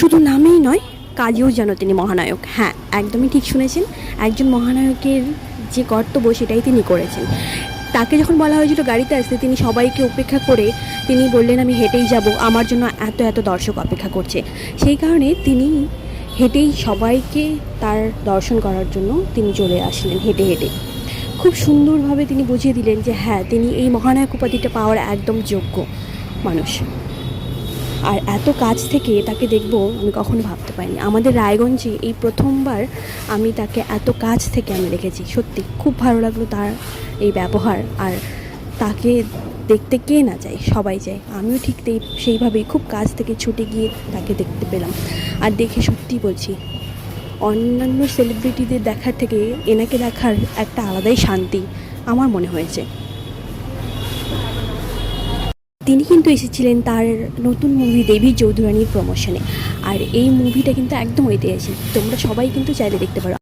শুধু নামেই নয়, কাজেও যেন তিনি মহানায়ক। হ্যাঁ একদমই ঠিক শুনেছেন। একজন মহানায়কের যে কর্তব্য সেটাই তিনি করেছেন। তাকে যখন বলা হয়েছিল গাড়িতে আসতে, তিনি সবাইকে উপেক্ষা করে তিনি বললেন, আমি হেঁটেই যাব। আমার জন্য এত এত দর্শক অপেক্ষা করছে। সেই কারণে তিনি হেঁটেই সবাইকে তার দর্শন করার জন্য তিনি চলে আসলেন, হেঁটে হেঁটে। খুব সুন্দরভাবে তিনি বুঝিয়ে দিলেন যে হ্যাঁ তিনি এই মহানায়ক উপাধিটা পাওয়ার একদম যোগ্য মানুষ। আর এত কাছ থেকে তাকে দেখব আমি কখনো ভাবতে পারিনি। আমাদের রায়গঞ্জে এই প্রথমবার আমি তাকে এত কাছ থেকে আমি দেখেছি। সত্যি, খুব ভালো লাগল তার এই ব্যবহার। আর তাকে দেখতে কে না যায় সবাই যায় আমিও ঠিক সেইভাবেই খুব কাছ থেকে ছুটে গিয়ে তাকে দেখতে পেলাম। আর দেখে সত্যি বলছি, অন্যান্য সেলিব্রিটিদের দেখার থেকে এনাকে দেখার একটা আলাদাই শান্তি আমার মনে হয়েছে। তিনি কিন্তু এসেছিলেন তার নতুন মুভি দেবী চৌধুরানীর প্রমোশনে আর এই মুভিটা কিন্তু একদম ঐতিহাসিক। তোমরা সবাই কিন্তু চাইলে দেখতে পারো।